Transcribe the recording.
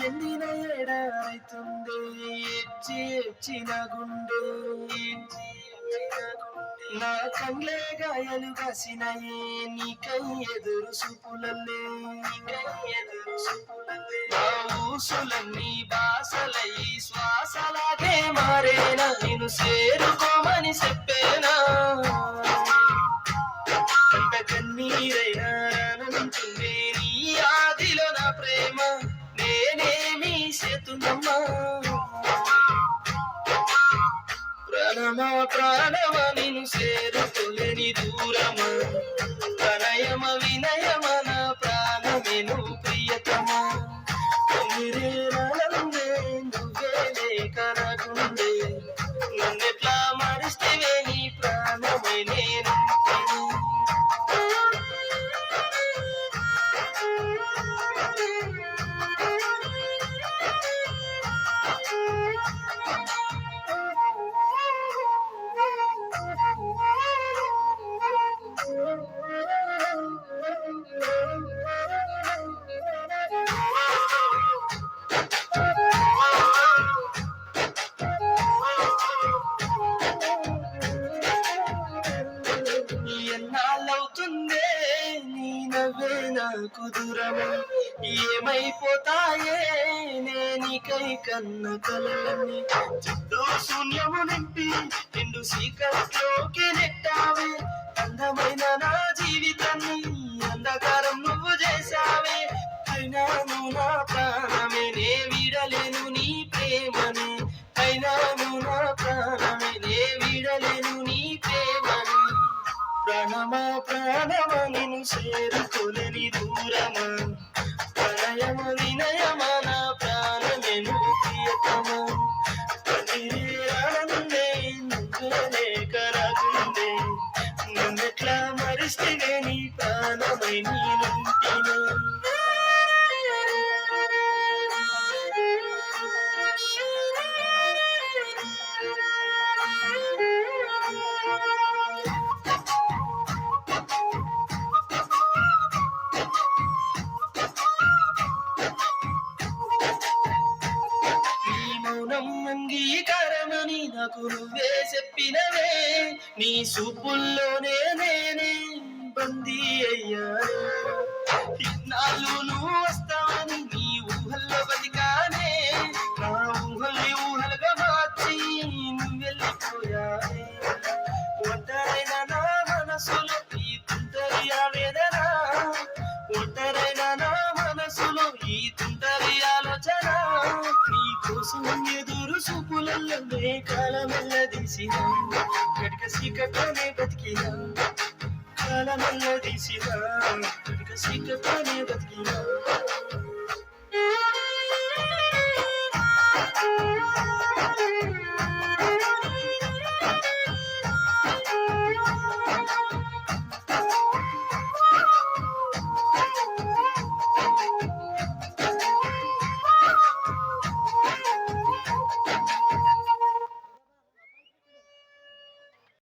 ఎండిన ఏడారైతుంది ఎచ్చి ఎచ్చిన గుండె. నా కండ్లే గాయలు కాసినాయే నీ కై ఎదురు సుపులల్లే నా ఊసులన్నీ బాసలయ్యి శ్వాసలాగే మారేనా నేను సేరు ప్రాణమా ప్రాణమ నిన్ను చేరుకోలేని దూరమా? ప్రణయమ వినయమ నా ప్రాణమే ప్రియతమా? కన్నీరేరాలందే నువ్వే లేక నాకుండే ఎన్నాళ్ళవుతుందే? నీ నవ్వే నాకు దూరము ఏమైపోతాయే? నేనికై కన్న కలలని. చుట్టూ శూన్యము నింపి నిండు సీకట్లోకి నెట్టా. ప్రాణమా ప్రాణమా నిన్ను చేరుకోలేని దూరమా. ప్రణయమ వినయమా నా ప్రాణమే ప్రియతమా. కన్నీరానందే నువ్వే లేక రాకుండే నన్నెట్లా మరిస్తే నీ ప్రాణమై నీనుంటినా. అంగీకారమని నాకు నువ్వే చెప్పినవే. నీ చూపుల్లోనే నేనే బందీ అయ్యా. కోసం ఎదురు చూపులలో కాలమల్ల తీసిన. గడిక సీకట్లోనే బతికిన. కాలమల్ల తీసిన. గడిక సీకట్లోనే బతికిన.